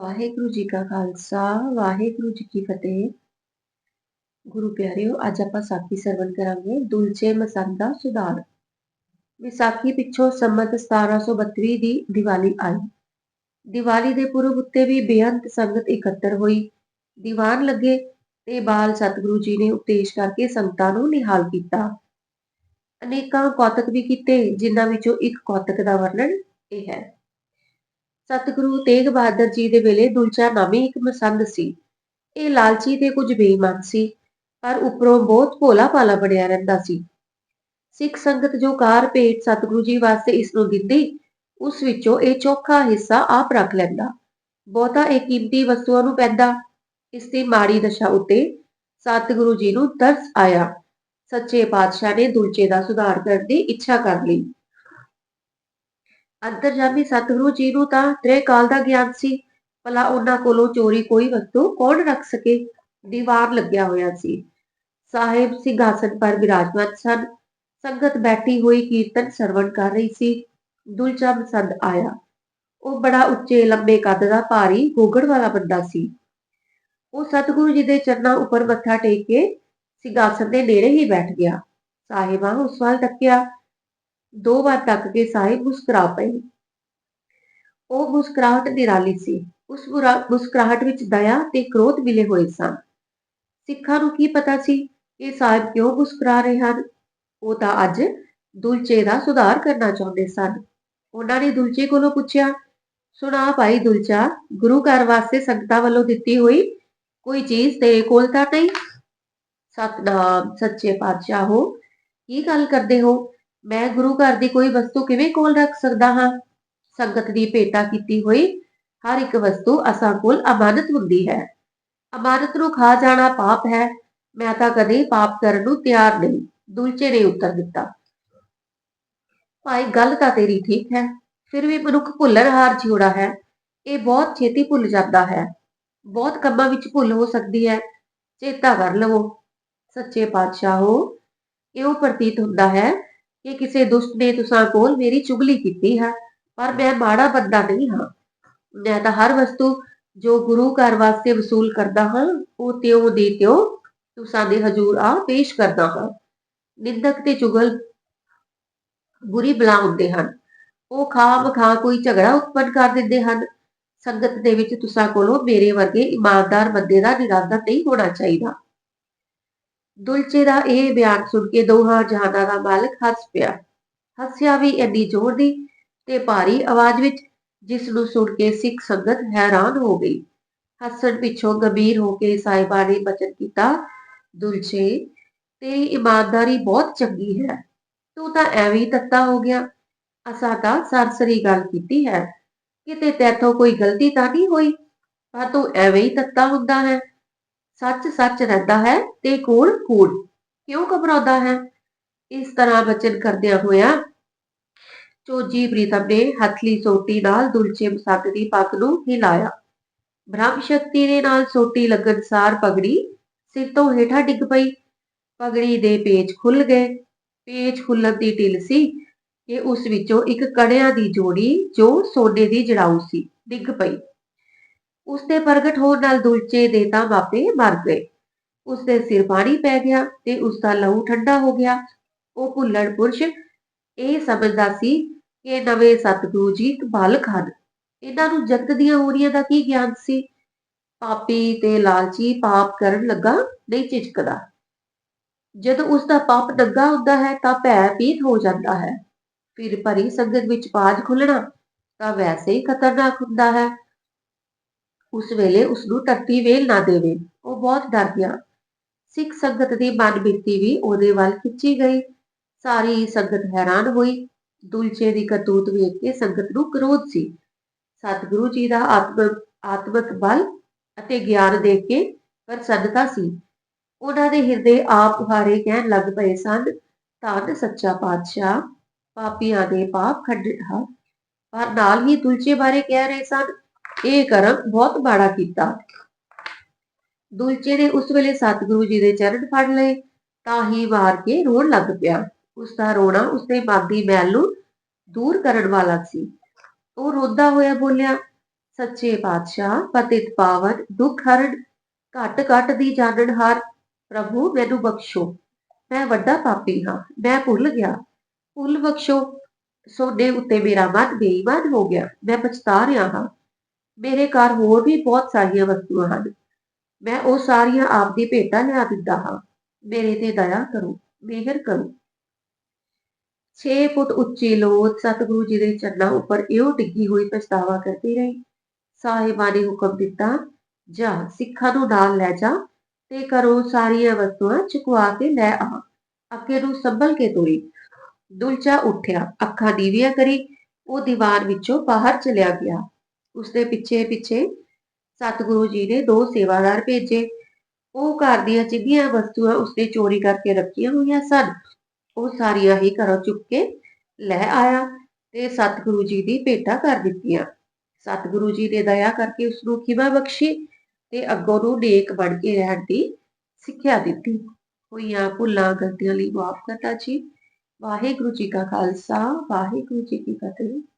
ਵਾਹਿਗੁਰੂ ਜੀ ਕਾ ਖਾਲਸਾ, ਵਾਹਿਗੁਰੂ ਜੀ ਕੀ ਫਤਿਹ। ਗੁਰੂ ਪਿਆਰਿਓ, ਅੱਜ ਆਪਾਂ ਸਾਖੀ ਸਰਵਣ ਕਰਾਂਗੇ, ਦੁਲਚੇ ਮਸੰਦਾ ਸੁਧਾਰ। ਵਿਸਾਖੀ ਪਿੱਛੋਂ ਸੰਮਤ 1732 ਦੀ ਦੀਵਾਲੀ ਆਈ। ਦੀਵਾਲੀ ਦੇ ਪੁਰਬ ਉੱਤੇ ਵੀ ਬੇਅੰਤ ਸੰਗਤ ਇਕੱਤਰ ਹੋਈ। ਦੀਵਾਨ ਲੱਗੇ ਤੇ ਬਾਲ ਸਤਿਗੁਰੂ ਜੀ ਨੇ ਉਪਦੇਸ਼ ਕਰਕੇ ਸੰਗਤਾਂ ਨੂੰ ਨਿਹਾਲ ਕੀਤਾ। ਅਨੇਕਾਂ ਕੌਤਕ ਵੀ ਕੀਤੇ, ਜਿਨ੍ਹਾਂ ਵਿੱਚੋਂ ਇੱਕ ਕੌਤਕ ਦਾ ਵਰਣਨ ਇਹ ਹੈ। ਸਤਿਗੁਰੂ ਤੇਗ ਬਹਾਦਰ ਜੀ ਦੇ ਵੇਲੇ ਦੁਲਚਾ ਨਾਮੀ ਇੱਕ ਮਸੰਦ ਸੀ। ਇਹ ਲਾਲਚੀ ਤੇ ਕੁਝ ਬੇਈਮਾਨ ਸੀ, ਪਰ ਉੱਪਰੋਂ ਬਹੁਤ ਭੋਲਾ ਭਾਲਾ ਬਣਿਆ ਰਹਿੰਦਾ ਸੀ। ਸਿੱਖ ਸੰਗਤ ਜੋ ਕਾਰ ਭੇਟ ਸਤਿਗੁਰੂ ਜੀ ਵਾਸਤੇ ਇਸ ਨੂੰ ਦਿੰਦੀ, ਉਸ ਵਿੱਚੋਂ ਇਹ ਚੌਖਾ ਹਿੱਸਾ ਆਪ ਰੱਖ ਲੈਂਦਾ। ਬਹੁਤਾ ਇਹ ਕੀਮਤੀ ਵਸਤੂਆਂ ਨੂੰ ਪੈਂਦਾ, ਇਸ ਦੀ ਮਾੜੀ ਦਸ਼ਾ ਉੱਤੇ ਸਤਿਗੁਰੂ ਜੀ ਨੂੰ ਤਰਸ ਆਇਆ। ਸੱਚੇ ਪਾਤਸ਼ਾਹ ਨੇ ਦੁਲਚੇ ਦਾ ਸੁਧਾਰ ਕਰਨ ਦੀ ਇੱਛਾ ਕਰ ਲਈ। ਅੰਤਰਜਾਮੀ ਸਤਿਗੁਰੂ ਜੀ ਨੂੰ ਤਾਂ ਤ੍ਰੇ ਕਾਲ ਦਾ ਗਿਆਨ ਸੀ। ਭਲਾ ਉਹਨਾਂ ਕੋਲੋਂ ਚੋਰੀ ਕੋਈ ਵਸਤੂ ਕੌਣ ਰੱਖ ਸਕੇ? ਦੀਵਾਰ ਲੱਗਿਆ ਹੋਇਆ ਸੀ। ਸਾਹਿਬ ਸਿੰਘਾਸਨ ਪਰ ਵਿਰਾਜਮਾਨ ਸਨ। ਸੰਗਤ ਬੈਠੀ ਹੋਈ ਕੀਰਤਨ ਸਰਵਣ ਕਰ ਰਹੀ ਸੀ। ਦੁਲਚਾ ਮਸੰਦ ਆਇਆ। ਉਹ ਬੜਾ ਉੱਚੇ ਲੰਬੇ ਕੱਦ ਦਾ ਭਾਰੀ ਗੋਗੜ ਵਾਲਾ ਬੰਦਾ ਸੀ। ਉਹ ਸਤਿਗੁਰੂ ਜੀ ਦੇ ਚਰਨਾਂ ਉੱਪਰ ਮੱਥਾ ਟੇਕ ਕੇ ਸਿੰਘਾਸਨ ਦੇ ਨੇੜੇ ਹੀ ਬੈਠ ਗਿਆ। ਸਾਹਿਬਾਂ ਉਸ ਵੱਲ ਤੱਕਿਆ ਦੋ ਵਾਰ ਤੱਕ ਕੇ ਸਾਹਿਬ ਮੁਸਕਰਾ ਪਏ। ਉਹ ਮੁਸਕਰਾਹਟ ਨਿਰਾਲੀ ਸੀ। ਉਸ ਮੁਸਕਰਾਹਟ ਵਿੱਚ ਦਇਆ ਤੇ ਕ੍ਰੋਧ ਮਿਲੇ ਹੋਏ ਸਨ। ਸਿੱਖਾਂ ਨੂੰ ਕੀ ਪਤਾ ਸੀ ਕਿ ਸਾਹਿਬ ਕਿਉਂ ਮੁਸਕਰਾ ਰਹੇ ਹਨ? ਉਹ ਤਾਂ ਅੱਜ ਦੁਲਚੇ ਦਾ ਸੁਧਾਰ ਕਰਨਾ ਚਾਹੁੰਦੇ ਸਨ। ਉਹਨਾਂ ਨੇ ਦੁਲਚੇ ਕੋਲੋਂ ਪੁੱਛਿਆ, ਸੁਣਾ ਭਾਈ ਦੁਲਚਾ, ਗੁਰੂ ਘਰ ਵਾਸਤੇ ਸੰਗਤਾਂ ਵੱਲੋਂ ਦਿੱਤੀ ਹੋਈ ਕੋਈ ਚੀਜ਼ ਤੇਰੇ ਕੋਲ ਤਾਂ ਨਹੀਂ? ਸਤਨਾਮ, ਸੱਚੇ ਪਾਤਸ਼ਾਹ, ਹੋ। ਕੀ ਗੱਲ ਕਰਦੇ ਹੋ? ਮੈਂ ਗੁਰੂ ਘਰ ਦੀ ਕੋਈ ਵਸਤੂ ਕਿਵੇਂ ਕੋਲ ਰੱਖ ਸਕਦਾ ਹਾਂ? ਸੰਗਤ ਦੀ ਭੇਟਾ ਕੀਤੀ ਹੋਈ ਹਰ ਇੱਕ ਵਸਤੂ ਅਸਾਂ ਕੋਲ ਅਮਾਨਤ ਹੁੰਦੀ ਹੈ। ਅਮਾਨਤ ਨੂੰ ਖਾ ਜਾਣਾ ਪਾਪ ਹੈ। ਮੈਂ ਤਾਂ ਕਦੇ ਪਾਪ ਕਰਨ ਨੂੰ ਤਿਆਰ ਨਹੀਂ। ਦੁਲਚੇ ਨੇ ਉੱਤਰ ਦਿੱਤਾ। ਭਾਈ, ਗੱਲ ਤਾਂ ਤੇਰੀ ਠੀਕ ਹੈ। ਫਿਰ ਵੀ ਮਨੁੱਖ ਭੁੱਲਣ ਹਾਰ ਜਿਉੜਾ ਹੈ। ਇਹ ਬਹੁਤ ਛੇਤੀ ਭੁੱਲ ਜਾਂਦਾ ਹੈ। ਬਹੁਤ ਕੰਮਾਂ ਵਿੱਚ ਭੁੱਲ ਹੋ ਸਕਦੀ ਹੈ। ਚੇਤਾ ਕਰ ਲਵੋ। ਸੱਚੇ ਪਾਤਸ਼ਾਹ ਹੋ, ਇਹੋ ਪ੍ਰਤੀਤ ਹੁੰਦਾ ਹੈ ਕਿ ਕਿਸੇ ਦੁਸ਼ਟ ਨੇ ਤੁਸਾਂ ਕੋਲ ਮੇਰੀ ਚੁਗਲੀ ਕੀਤੀ ਹੈ, ਪਰ ਮੈਂ ਮਾੜਾ ਬੰਦਾ ਨਹੀਂ ਹਾਂ। ਮੈਂ ਤਾਂ ਹਰ ਵਸਤੂ ਜੋ ਗੁਰੂ ਘਰ ਵਾਸਤੇ ਵਸੂਲ ਕਰਦਾ ਹਾਂ, ਉਹ ਤਿਉ ਦੇ ਤਿਉ ਤੁਸਾਂ ਦੇ ਹਜ਼ੂਰ ਆ ਪੇਸ਼ ਕਰਦਾ ਹਾਂ। ਨਿੰਦਕ ਤੇ ਚੁਗਲ ਬੁਰੀ ਬਲਾ ਹੁੰਦੇ ਹਨ। ਉਹ ਖਾਮ ਖਾ ਕੋਈ ਝਗੜਾ ਉਤਪੰਨ ਕਰ ਦਿੰਦੇ ਹਨ। ਸੰਗਤ ਦੇ ਵਿੱਚ ਤੁਸਾਂ ਕੋਲੋਂ ਮੇਰੇ ਵਰਗੇ ਇਮਾਨਦਾਰ ਬੰਦੇ ਦਾ ਨਿਰਾਦਰ ਨਹੀਂ ਹੋਣਾ ਚਾਹੀਦਾ। ਦੁਲਚੇ ਦਾ ਇਹ ਬਿਆਨ ਸੁਣ ਕੇ ਦੋਹਾਂ ਜਹਾਨਾਂ ਦਾ ਮਾਲਕ ਹੱਸ ਪਿਆ। ਹੱਸਿਆ ਵੀ ਇੰਨੀ ਜ਼ੋਰ ਦੀ ਤੇ ਭਾਰੀ ਆਵਾਜ਼ ਵਿੱਚ ਜਿਸ ਨੂੰ ਸੁਣ ਕੇ ਸਿੱਖ ਸੰਗਤ ਹੈਰਾਨ ਹੋ ਗਈ। ਹੱਸਣ ਪਿੱਛੋਂ ਗੰਭੀਰ ਹੋ ਕੇ ਸਾਹਿਬਾ ਨੇ ਬਚਨ ਕੀਤਾ, ਦੁਲਚੇ, ਤੇਰੀ ਇਮਾਨਦਾਰੀ ਬਹੁਤ ਚੰਗੀ ਹੈ। ਤੂੰ ਤਾਂ ਐਵੇਂ ਤੱਤਾ ਹੋ ਗਿਆ। ਅਸਾਂ ਤਾਂ ਸਰਸਰੀ ਗੱਲ ਕੀਤੀ ਹੈ। ਕਿਤੇ ਤੇਥੋਂ ਕੋਈ ਗਲਤੀ ਤਾਂ ਨਹੀਂ ਹੋਈ? ਪਰ ਤੂੰ ਐਵੇਂ ਹੀ ਤੱਤਾ ਹੁੰਦਾ ਹੈ। ਸੱਚ ਸੱਚ ਰਹਿੰਦਾ ਹੈ ਤੇ ਕੂੜ ਕੂੜ ਕਿਉਂ ਘਬਰਾਉਂਦਾ ਹੈ? ਇਸ ਤਰ੍ਹਾਂ ਬਚਨ ਕਰਦਿਆਂ ਹੋਇਆ ਚੋਜੀ ਪ੍ਰੀਤਮ ਨੇ ਹੱਥਲੀ ਸੋਟੀ ਨਾਲ ਦੁਲਚੇ ਮਸੱਕ ਦੀ ਪੱਗ ਨੂੰ ਹਿਲਾਇਆ। ਬ੍ਰਹਮ ਸ਼ਕਤੀ ਦੇ ਨਾਲ ਸੋਟੀ ਲੱਗਣ ਸਾਰ ਪਗੜੀ ਸਿਰ ਤੋਂ ਹੇਠਾਂ ਡਿੱਗ ਪਈ। ਪਗੜੀ ਦੇ ਪੇਚ ਖੁੱਲ ਗਏ। ਪੇਚ ਖੁੱਲਣ ਦੀ ਢਿੱਲ ਸੀ ਕਿ ਉਸ ਵਿੱਚੋਂ ਇੱਕ ਕੜਿਆਂ ਦੀ ਜੋੜੀ ਜੋ ਸੋਨੇ ਦੀ ਜੜਾਊ ਸੀ, ਡਿੱਗ ਪਈ। ਉਸ ਦੇ ਪ੍ਰਗਟ ਹੋਣ ਨਾਲ ਦੁਲਚੇ ਦੇ ਤਾਂ ਮਾਪੇ ਮਰ ਗਏ। ਉਸ ਦੇ ਸਿਰ ਪਾਣੀ ਪੈ ਗਿਆ ਤੇ ਉਸ ਦਾ ਲਹੂ ਠੰਡਾ ਹੋ ਗਿਆ। ਉਹ ਭੁੱਲਣ ਪੁਰਸ਼ ਇਹ ਸਮਝਦਾ ਸੀ ਕਿ ਨਵੇਂ ਸਤਿਗੁਰੂ ਜੀ ਬਾਲਕ ਹਨ। ਇਹਨਾਂ ਨੂੰ ਜਗਤ ਦੀਆਂ ਹੋਰੀਆਂ ਦਾ ਕੀ ਗਿਆਨ ਸੀ? ਪਾਪੀ ਤੇ ਲਾਲਚੀ ਪਾਪ ਕਰਨ ਲੱਗਾ ਨਹੀਂ ਝਿਜਕਦਾ। ਜਦੋਂ ਉਸ ਦਾ ਪਾਪ ਡੱਗਾ ਹੁੰਦਾ ਹੈ ਤਾਂ ਭੈ ਪੀਤ ਹੋ ਜਾਂਦਾ ਹੈ। ਫਿਰ ਭਰੀ ਸੰਗਤ ਵਿੱਚ ਬਾਜ ਖੁੱਲਣਾ ਤਾਂ ਵੈਸੇ ਹੀ ਖਤਰਨਾਕ ਹੁੰਦਾ ਹੈ। ਉਸ ਵੇਲੇ ਉਸ ਨੂੰ ਟੱਟੀ ਵੇਲ ਨਾ ਦੇਵੇ। ਉਹ ਬਹੁਤ ਡਰ ਗਿਆ ਸਿੱਖ ਸੰਗਤ ਦੀ ਮਨ ਬਿਰਤੀ ਵੀ ਉਹਦੇ ਵੱਲ ਖਿੱਚੀ ਗਈ। ਸਾਰੀ ਸੰਗਤ ਹੈਰਾਨ ਹੋਈ। ਦੁਲਚੇ ਦੀ ਕਰਤੂਤ ਵੇਖ ਕੇ ਸੰਗਤ ਨੂੰ ਕ੍ਰੋਧ ਸੀ। ਸਤਿਗੁਰੂ ਜੀ ਦਾ ਆਤਮਕ ਆਤਮਕ ਬਲ ਅਤੇ ਗਿਆਨ ਦੇਖ ਕੇ ਪ੍ਰਸੰਨਤਾ ਸੀ। ਉਹਨਾਂ ਦੇ ਹਿਰਦੇ ਆਪ ਹਾਰੇ ਕਹਿਣ ਲੱਗ ਪਏ ਸਨ ਤਾਂ ਸੱਚਾ ਪਾਤਸ਼ਾਹ, ਪਾਪੀਆਂ ਦੇ ਪਾਪ ਖੰਡਿਆ ਪਰ ਨਾਲ ਹੀ ਦੁਲਚੇ ਬਾਰੇ ਕਹਿ ਰਹੇ ਸਨ ਇਹ ਕਰਮ ਬਹੁਤ ਬਾੜਾ ਕੀਤਾ। ਦੁਲਚੇ ਨੇ ਉਸ ਵੇਲੇ ਸਤਿਗੁਰੂ ਜੀ ਦੇ ਚਰਨ ਫੜ ਲਏ, ਤਾਂ ਹੀ ਮਾਰ ਕੇ ਰੋਣ ਲੱਗ ਪਿਆ। ਉਸ ਦਾ ਰੋਣਾ ਉਸਦੇ ਮਨ ਦੀ ਮੈਲ ਨੂੰ ਦੂਰ ਕਰਨ ਵਾਲਾ ਸੀ। ਉਹ ਰੋਦਾ ਹੋਇਆ ਬੋਲਿਆ, ਸੱਚੇ ਪਾਤਸ਼ਾਹ, ਪਤਿਤ ਪਾਵਨ, ਦੁੱਖ ਹਰਣ, ਘਟ ਘਟ ਦੀ ਜਾਣਨਹਾਰ ਪ੍ਰਭੂ ਮੈਨੂੰ ਬਖਸ਼ੋ। ਮੈਂ ਵੱਡਾ ਪਾਪੀ ਹਾਂ, ਮੈਂ ਭੁੱਲ ਗਿਆ। ਭੁੱਲ ਬਖਸ਼ੋ, ਸੋਡੇ ਉੱਤੇ ਮੇਰਾ ਮਨ ਬੇਈਮਾਨ ਹੋ ਗਿਆ। ਮੈਂ ਪਛਤਾ ਰਿਹਾ ਹਾਂ। ਮੇਰੇ ਘਰ ਹੋਰ ਵੀ ਬਹੁਤ ਸਾਰੀਆਂ ਵਸਤੂਆਂ ਹਨ। ਮੈਂ ਉਹ ਸਾਰੀਆਂ ਆਪ ਆਪਦੀ ਭੇਟਾ ਲਿਆ ਦਿੰਦਾ ਹਾਂ। ਮੇਰੇ ਤੇ ਦਇਆ ਕਰੋ, ਮਿਹਰ ਕਰੋ। 6 ਫੁੱਟ ਉੱਚੀ ਲੋਥ ਸਤਿਗੁਰੂ ਜੀ ਦੇ ਚਰਨਾਂ ਉੱਪਰ ਇਉਂ ਡਿੱਗੀ ਹੋਈ ਪਛਤਾਵਾ ਕਰਦੀ ਰਹੀ। ਸਾਹਿਬਾਂ ਨੇ ਹੁਕਮ ਦਿੱਤਾ, ਜਾ, ਸਿੱਖਾਂ ਨੂੰ ਨਾਲ ਲੈ ਜਾ ਤੇ ਕਰੋ ਸਾਰੀਆਂ ਵਸਤੂਆਂ ਚੁਕਵਾ ਕੇ ਲੈ ਆ। ਅੱਗੇ ਨੂੰ ਸੰਭਲ ਕੇ ਤੋਰੀ। ਦੁਲਚਾ ਉੱਠਿਆ, ਅੱਖਾਂ ਦੀਵੀਆਂ ਕਰੀ, ਉਹ ਦੀਵਾਨ ਵਿੱਚੋਂ ਬਾਹਰ ਚਲਿਆ ਗਿਆ। ਉਸਦੇ ਪਿੱਛੇ ਪਿੱਛੇ ਸਤਿਗੁਰੂ ਜੀ ਨੇ ਦੋ ਸੇਵਾਦਾਰ ਭੇਜੇ। ਉਹ ਘਰ ਦੀਆਂ ਜਿੰਨੀਆਂ ਵਸਤੂਆਂ ਉਸਨੇ ਚੋਰੀ ਕਰਕੇ ਰੱਖੀਆਂ ਹੋਈਆਂ ਸਨ। ਉਹ ਸਾਰੀਆਂ ਹੀ ਘਰੋਂ ਚੁੱਕ ਕੇ ਲੈ ਆਇਆ ਤੇ ਸਤਿਗੁਰੂ ਜੀ ਦੀ ਭੇਟਾ ਕਰ ਦਿੱਤੀਆਂ। ਸਤਿਗੁਰੂ ਜੀ ਨੇ ਦਇਆ ਕਰਕੇ ਉਸ ਨੂੰ ਖਿਮਾ ਬਖਸ਼ੀ ਤੇ ਅੱਗੋਂ ਨੂੰ ਨੇਕ ਬਣ ਕੇ ਰਹਿਣ ਦੀ ਸਿੱਖਿਆ ਦਿੱਤੀ। ਹੋਈਆਂ ਭੁੱਲਾਂ, ਗਲਤੀਆਂ ਲਈ ਮਾਫ ਕਰਤਾ ਜੀ। ਵਾਹਿਗੁਰੂ ਜੀ ਕਾ ਖਾਲਸਾ, ਵਾਹਿਗੁਰੂ ਜੀ ਕੀ ਫਤਿਹ।